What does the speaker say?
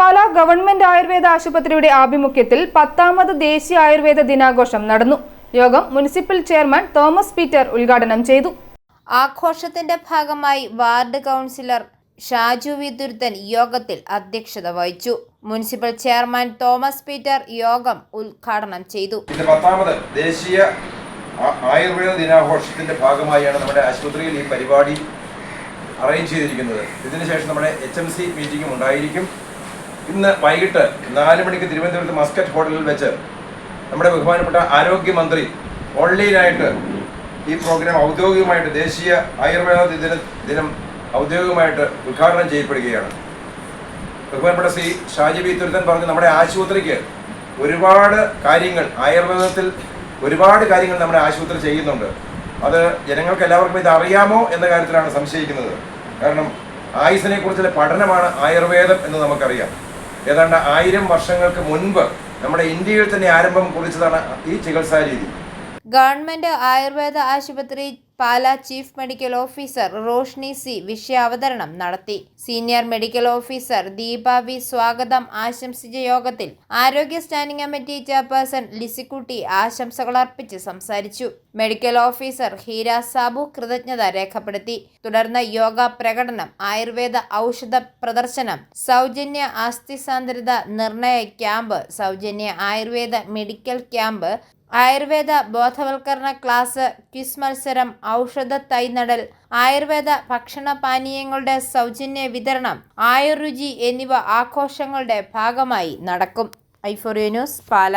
പാല government Ayurveda ആശുപത്രിയുടെ ആഭിമുഖ്യത്തിൽ പത്താമത് ദേശീയ ആയുർവേദ ദിനാഘോഷം നടന്നു. യോഗം മുനിസിപ്പൽ ചെയർമാൻ തോമസ് പീറ്റർ ഉദ്ഘാടനം ചെയ്തു. ആഘോഷത്തിന്റെ ഭാഗമായി വാർഡ് കൗൺസിലർ ഷാജു വിദുരുദ്ധൻ യോഗത്തിൽ അധ്യക്ഷത വഹിച്ചു. മുനിസിപ്പൽ ചെയർമാൻ തോമസ് പീറ്റർ യോഗം ഉദ്ഘാടനം ചെയ്തു. പത്താമത് ദേശീയ ആയുർവേദ ദിനാഘോഷത്തിന്റെ ഭാഗമായാണ് നമ്മുടെ ആശുപത്രിയിൽ ഈ പരിപാടി അറേഞ്ച് ചെയ്തിരിക്കുന്നത്. ഇതിനുശേഷം നമ്മുടെ എച്ച് എം സി മീറ്റിംഗും ഉണ്ടായിരിക്കും. ഇന്ന് വൈകിട്ട് നാല് മണിക്ക് തിരുവനന്തപുരത്ത് മസ്കറ്റ് ഹോട്ടലിൽ വെച്ച് നമ്മുടെ ബഹുമാനപ്പെട്ട ആരോഗ്യമന്ത്രി ഓൺലൈനായിട്ട് ഈ പ്രോഗ്രാം ഔദ്യോഗികമായിട്ട് ദേശീയ ആയുർവേദ ദിന ദിനം ഔദ്യോഗികമായിട്ട് ഉദ്ഘാടനം ചെയ്യപ്പെടുകയാണ്. ബഹുമാനപ്പെട്ട ശ്രീ ഷാജി ബി തുരുത്തൻ പറഞ്ഞു നമ്മുടെ ആശുപത്രിക്ക് ഒരുപാട് കാര്യങ്ങൾ ആയുർവേദത്തിൽ ഒരുപാട് കാര്യങ്ങൾ നമ്മുടെ ആശുപത്രി ചെയ്യുന്നുണ്ട്. അത് ജനങ്ങൾക്ക് എല്ലാവർക്കും ഇത് അറിയാമോ എന്ന കാര്യത്തിലാണ് സംശയിക്കുന്നത്. കാരണം ആയുസിനെ കുറിച്ചുള്ള പഠനമാണ് ആയുർവേദം എന്ന് നമുക്കറിയാം. ഏതാണ്ട് ആയിരം വർഷങ്ങൾക്ക് മുൻപ് നമ്മുടെ ഇന്ത്യയിൽ തന്നെ ആരംഭം കുറിച്ചതാണ് ഈ ചികിത്സാ രീതി. ഗവൺമെന്റ് ആയുർവേദ ആശുപത്രി Pala chief medical officer Roshni C വിഷയാവതരണം നടത്തി. Senior medical officer Deepa V സ്വാഗതം ആശംസിച്ച യോഗത്തിൽ ആരോഗ്യ സ്റ്റാൻഡിംഗ് കമ്മിറ്റി ചെയർപേഴ്സൺ ലിസിക്കുട്ടി ആശംസകൾ അർപ്പിച്ച് സംസാരിച്ചു. മെഡിക്കൽ ഓഫീസർ ഹീര സാബു കൃതജ്ഞത രേഖപ്പെടുത്തി. തുടർന്ന് യോഗ പ്രകടനം ആയുർവേദ ഔഷധ പ്രദർശനം സൗജന്യ അസ്ഥി സാന്ദ്രത നിർണയ ക്യാമ്പ് സൗജന്യ ആയുർവേദ മെഡിക്കൽ ക്യാമ്പ് ആയുർവേദ ബോധവൽക്കരണ ക്ലാസ് ക്വിസ് മത്സരം ഔഷധ തൈനടൽ ആയുർവേദ ഭക്ഷണ പാനീയങ്ങളുടെ സൗജന്യ വിതരണം ആയുർരുചി എന്നിവ ആഘോഷങ്ങളുടെ ഭാഗമായി നടക്കും. ഐഫോറിയ ന്യൂസ് പാല.